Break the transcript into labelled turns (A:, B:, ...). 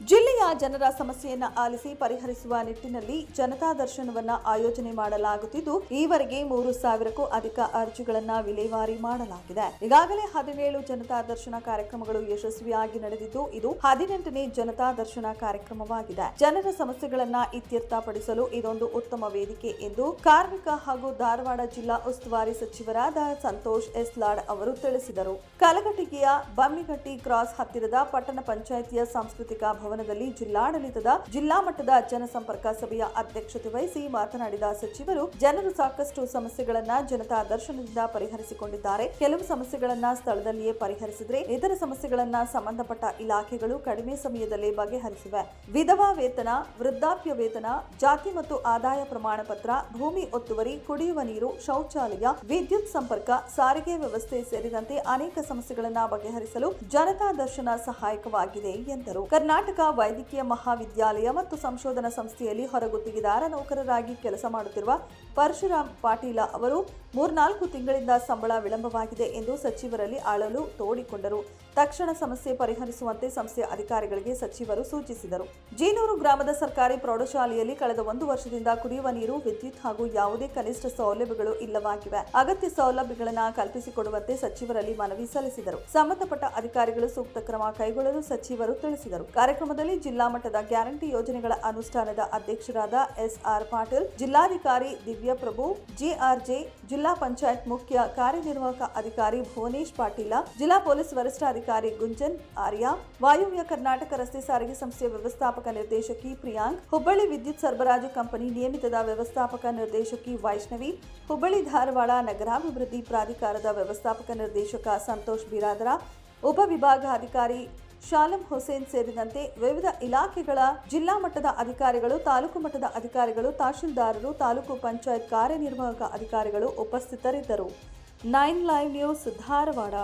A: ಜಿಲ್ಲೆಯ ಜನರ ಸಮಸ್ಯೆಯನ್ನ ಆಲಿಸಿ ಪರಿಹರಿಸುವ ನಿಟ್ಟಿನಲ್ಲಿ ಜನತಾ ದರ್ಶನವನ್ನ ಆಯೋಜನೆ ಮಾಡಲಾಗುತ್ತಿದ್ದು, ಈವರೆಗೆ ಮೂರು ಸಾವಿರಕ್ಕೂ ಅಧಿಕ ಅರ್ಜಿಗಳನ್ನ ವಿಲೇವಾರಿ ಮಾಡಲಾಗಿದೆ. ಈಗಾಗಲೇ ಹದಿನೇಳು ಜನತಾ ದರ್ಶನ ಕಾರ್ಯಕ್ರಮಗಳು ಯಶಸ್ವಿಯಾಗಿ ನಡೆದಿದ್ದು, ಇದು ಹದಿನೆಂಟನೇ ಜನತಾ ದರ್ಶನ ಕಾರ್ಯಕ್ರಮವಾಗಿದೆ. ಜನರ ಸಮಸ್ಯೆಗಳನ್ನ ಇತ್ಯರ್ಥಪಡಿಸಲು ಇದೊಂದು ಉತ್ತಮ ವೇದಿಕೆ ಎಂದು ಕಾರ್ಮಿಕ ಹಾಗೂ ಧಾರವಾಡ ಜಿಲ್ಲಾ ಉಸ್ತುವಾರಿ ಸಚಿವರಾದ ಸಂತೋಷ್ ಎಸ್ ಲಾಡ್ ಅವರು ತಿಳಿಸಿದರು. ಕಲಘಟಗಿಯ ಬಮ್ಮಿಘಟ್ಟಿ ಕ್ರಾಸ್ ಹತ್ತಿರದ ಪಟ್ಟಣ ಪಂಚಾಯಿತಿಯ ಸಾಂಸ್ಕೃತಿಕ ಭವನದಲ್ಲಿ ಜಿಲ್ಲಾಡಳಿತದ ಜಿಲ್ಲಾ ಮಟ್ಟದ ಜನಸಂಪರ್ಕ ಸಭೆಯ ಅಧ್ಯಕ್ಷತೆ ವಹಿಸಿ ಮಾತನಾಡಿದ ಸಚಿವರು, ಜನರು ಸಾಕಷ್ಟು ಸಮಸ್ಯೆಗಳನ್ನ ಜನತಾ ದರ್ಶನದಿಂದ ಪರಿಹರಿಸಿಕೊಂಡಿದ್ದಾರೆ. ಕೆಲವು ಸಮಸ್ಯೆಗಳನ್ನ ಸ್ಥಳದಲ್ಲಿಯೇ ಪರಿಹರಿಸಿದ್ರೆ, ಇತರ ಸಮಸ್ಯೆಗಳನ್ನ ಸಂಬಂಧಪಟ್ಟ ಇಲಾಖೆಗಳು ಕಡಿಮೆ ಸಮಯದಲ್ಲಿ ಬಗೆಹರಿಸಿವೆ. ವಿಧವಾ ವೇತನ, ವೃದ್ಧಾಪ್ಯ ವೇತನ, ಜಾತಿ ಮತ್ತು ಆದಾಯ ಪ್ರಮಾಣ ಪತ್ರ, ಭೂಮಿ ಒತ್ತುವರಿ, ಕುಡಿಯುವ ನೀರು, ಶೌಚಾಲಯ, ವಿದ್ಯುತ್ ಸಂಪರ್ಕ, ಸಾರಿಗೆ ವ್ಯವಸ್ಥೆ ಸೇರಿದಂತೆ ಅನೇಕ ಸಮಸ್ಯೆಗಳನ್ನ ಬಗೆಹರಿಸಲು ಜನತಾ ದರ್ಶನ ಸಹಾಯಕವಾಗಿದೆ ಎಂದರು. ಕರ್ನಾಟಕ ವೈದ್ಯಕೀಯ ಮಹಾವಿದ್ಯಾಲಯ ಮತ್ತು ಸಂಶೋಧನಾ ಸಂಸ್ಥೆಯಲ್ಲಿ ಹೊರಗುತ್ತಿಗೆದಾರ ನೌಕರರಾಗಿ ಕೆಲಸ ಮಾಡುತ್ತಿರುವ ಪರಶುರಾಮ್ ಪಾಟೀಲ ಅವರು ಮೂರ್ನಾಲ್ಕು ತಿಂಗಳಿಂದ ಸಂಬಳ ವಿಳಂಬವಾಗಿದೆ ಎಂದು ಸಚಿವರಲ್ಲಿ ಆಳಲು ತೋಡಿಕೊಂಡರು. ತಕ್ಷಣ ಸಮಸ್ಯೆ ಪರಿಹರಿಸುವಂತೆ ಸಂಸ್ಥೆಯ ಅಧಿಕಾರಿಗಳಿಗೆ ಸಚಿವರು ಸೂಚಿಸಿದರು. ಜೀನೂರು ಗ್ರಾಮದ ಸರ್ಕಾರಿ ಪ್ರೌಢಶಾಲೆಯಲ್ಲಿ ಕಳೆದ ಒಂದು ವರ್ಷದಿಂದ ಕುಡಿಯುವ ನೀರು, ವಿದ್ಯುತ್ ಹಾಗೂ ಯಾವುದೇ ಕನಿಷ್ಠ ಸೌಲಭ್ಯಗಳು ಇಲ್ಲವಾಗಿವೆ. ಅಗತ್ಯ ಸೌಲಭ್ಯಗಳನ್ನು ಕಲ್ಪಿಸಿಕೊಡುವಂತೆ ಸಚಿವರಲ್ಲಿ ಮನವಿ ಸಲ್ಲಿಸಿದರು. ಸಂಬಂಧಪಟ್ಟ ಅಧಿಕಾರಿಗಳು ಸೂಕ್ತ ಕ್ರಮ ಕೈಗೊಳ್ಳಲು ಸಚಿವರು ತಿಳಿಸಿದರು. ಕಾರ್ಯಕ್ರಮದಲ್ಲಿ ಜಿಲ್ಲಾ ಮಟ್ಟದ ಗ್ಯಾರಂಟಿ ಯೋಜನೆಗಳ ಅನುಷ್ಠಾನದ ಅಧ್ಯಕ್ಷರಾದ ಎಸ್ಆರ್ ಪಾಟೀಲ್, ಜಿಲ್ಲಾಧಿಕಾರಿ ದಿವ್ಯಪ್ರಭು, ಜೆಆರ್ಜೆ, ಜಿಲ್ಲಾ ಪಂಚಾಯತ್ ಮುಖ್ಯ ಕಾರ್ಯನಿರ್ವಾಹಕ ಅಧಿಕಾರಿ ಭುವನೇಶ್ ಪಾಟೀಲ, ಜಿಲ್ಲಾ ಪೊಲೀಸ್ ವರಿಷ್ಠಾಧಿಕಾರಿ ಗುಂಜನ್ ಆರ್ಯ, ವಾಯುವ್ಯ ಕರ್ನಾಟಕ ರಸ್ತೆ ಸಾರಿಗೆ ಸಂಸ್ಥೆಯ ವ್ಯವಸ್ಥಾಪಕ ನಿರ್ದೇಶಕಿ ಪ್ರಿಯಾಂಕ್, ಹುಬ್ಬಳ್ಳಿ ವಿದ್ಯುತ್ ಸರಬರಾಜು ಕಂಪನಿ ನಿಯಮಿತದ ವ್ಯವಸ್ಥಾಪಕ ನಿರ್ದೇಶಕಿ ವೈಷ್ಣವಿ, ಹುಬ್ಬಳ್ಳಿ ಧಾರವಾಡ ನಗರಾಭಿವೃದ್ಧಿ ಪ್ರಾಧಿಕಾರದ ವ್ಯವಸ್ಥಾಪಕ ನಿರ್ದೇಶಕ ಸಂತೋಷ್ ಬಿರಾದರ, ಉಪವಿಭಾಗಾಧಿಕಾರಿ ಶಾಲಂ ಹುಸೇನ್ ಸೇರಿದಂತೆ ವಿವಿಧ ಇಲಾಖೆಗಳ ಜಿಲ್ಲಾ ಮಟ್ಟದ ಅಧಿಕಾರಿಗಳು, ತಾಲೂಕು ಮಟ್ಟದ ಅಧಿಕಾರಿಗಳು, ತಹಶೀಲ್ದಾರರು, ತಾಲೂಕು ಪಂಚಾಯತ್ ಕಾರ್ಯನಿರ್ವಾಹಕ ಅಧಿಕಾರಿಗಳು ಉಪಸ್ಥಿತರಿದ್ದರು. Nine live news Dharwad.